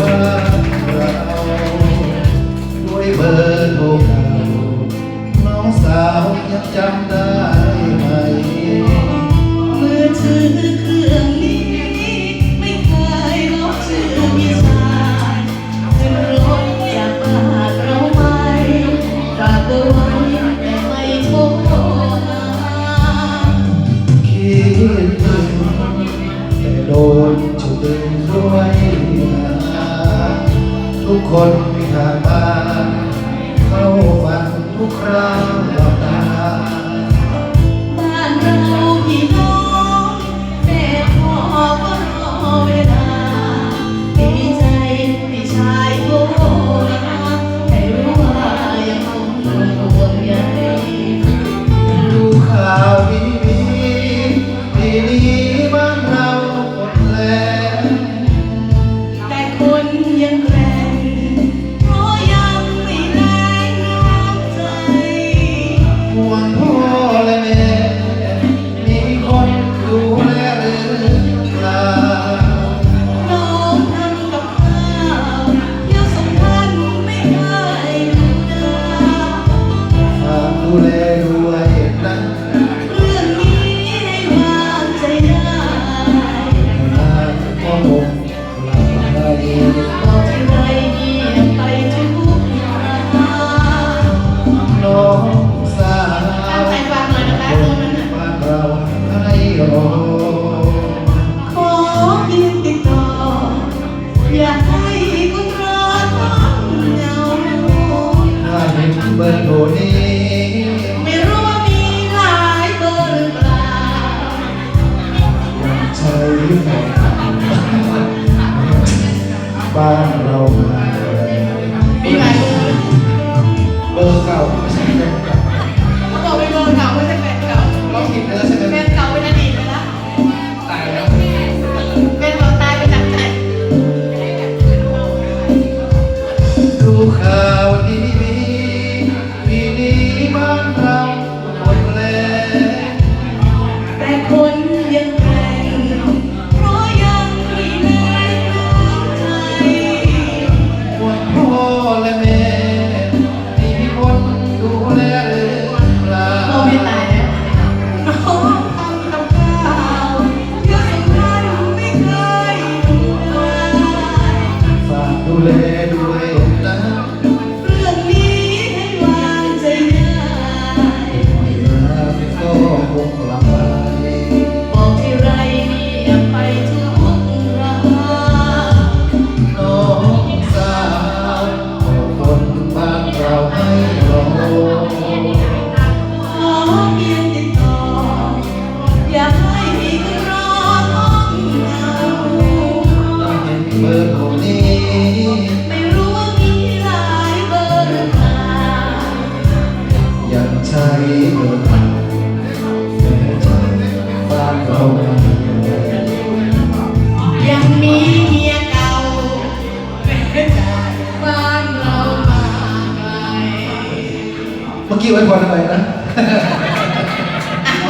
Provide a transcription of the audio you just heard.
บานเราด้วยเบอร์โทรเก่าสาวยังจำได้ไหมเมื่อเธอคือ one. แลด้วยเรื่องนี้ให้วางใจได้าพ่อผมหลับไปเอาที่เงียไปทุกอย่าน้องสาวคนรัวนั้เราให้ขอเพีติดต่ออยากให้คุณรอต้องเงาถ้ห็เบอร์โทรนี้ ban đầu Lord. Okay, what about the bike?